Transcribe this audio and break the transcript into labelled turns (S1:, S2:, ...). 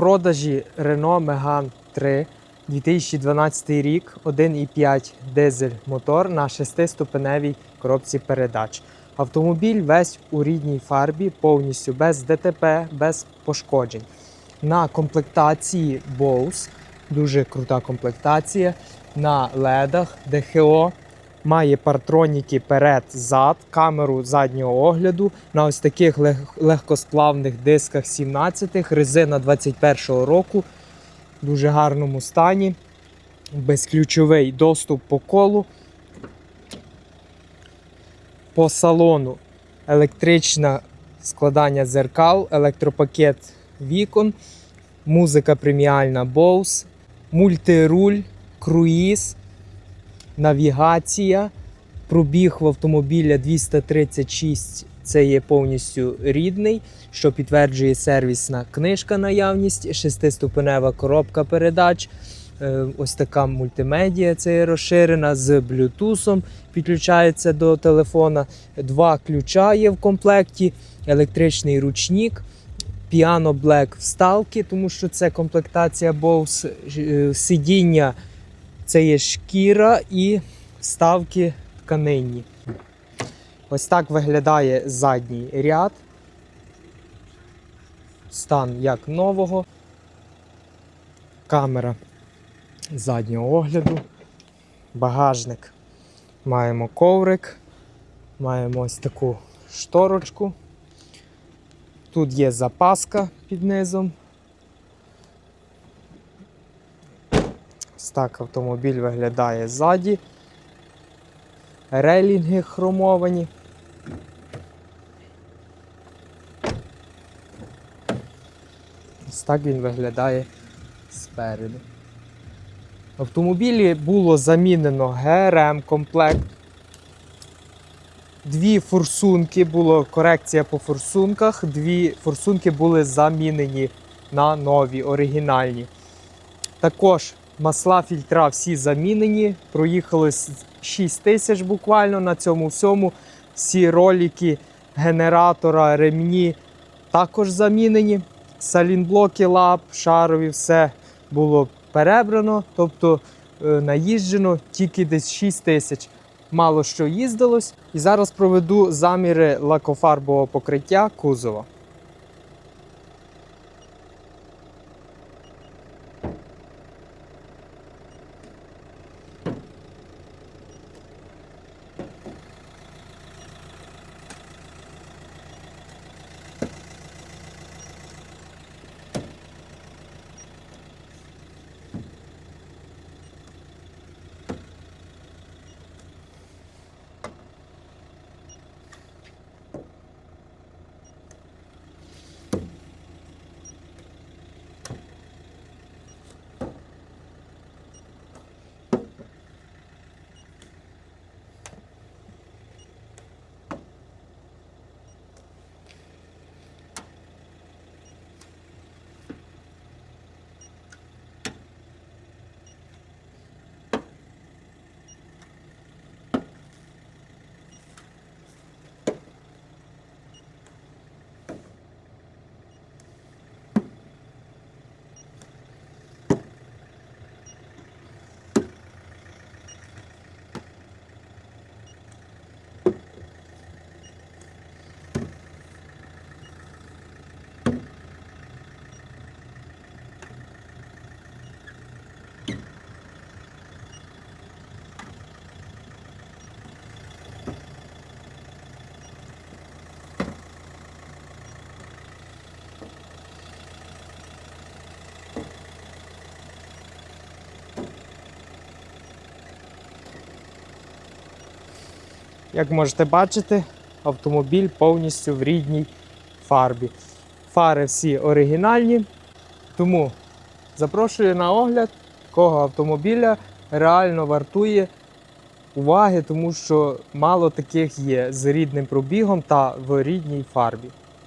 S1: продажі Renault Megane 3 2012 рік, 1,5 дизель мотор на 6-ступеневій коробці передач. Автомобіль весь у рідній фарбі, повністю без ДТП, без пошкоджень. На комплектації Bose, дуже крута комплектація. На ледах ДХО має партроніки перед-зад, камеру заднього огляду на ось таких лег- легкосплавних дисках 17-х, резина 21-го року, в дуже гарному стані, безключовий доступ по колу. По салону електричне складання дзеркал, електропакет вікон, музика преміальна Bose, мультируль, круїз, навігація, пробіг в автомобіля 236. Це є повністю рідний, що підтверджує сервісна книжка наявність, шестиступенева коробка передач. Е, Ось така мультимедія це є розширена з блютусом, підключається до телефона. Два ключа є в комплекті, електричний ручник, піано Black вставки, тому що це комплектація Bose, Е, сидіння це є шкіра і вставки тканинні. Ось так виглядає задній ряд. Стан як нового. Камера заднього огляду. Багажник. Маємо коврик. Маємо ось таку шторочку. Тут є запаска під низом. Ось так автомобіль виглядає ззаді. Рейлінги хромовані. Ось так він виглядає спереду. Автомобілі було замінено ГРМ комплект. Дві форсунки, була корекція по форсунках. Дві форсунки були замінені на нові, оригінальні. Також масла фільтра всі замінені. Проїхали 6 тисяч буквально на цьому всьому. Всі ролики генератора, ремні також замінені. Салінблоки, лап, шарові, все було перебрано, тобто е, наїжджено тільки десь 6 тисяч. Мало що їздилось. І зараз проведу заміри лакофарбового покриття кузова. Як можете бачити, автомобіль повністю в рідній фарбі. Фари всі оригінальні. Тому запрошую на огляд, кого автомобіля реально вартує уваги, тому що мало таких є з рідним пробігом та в рідній фарбі.